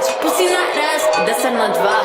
Pussy na raz, deser na dwa.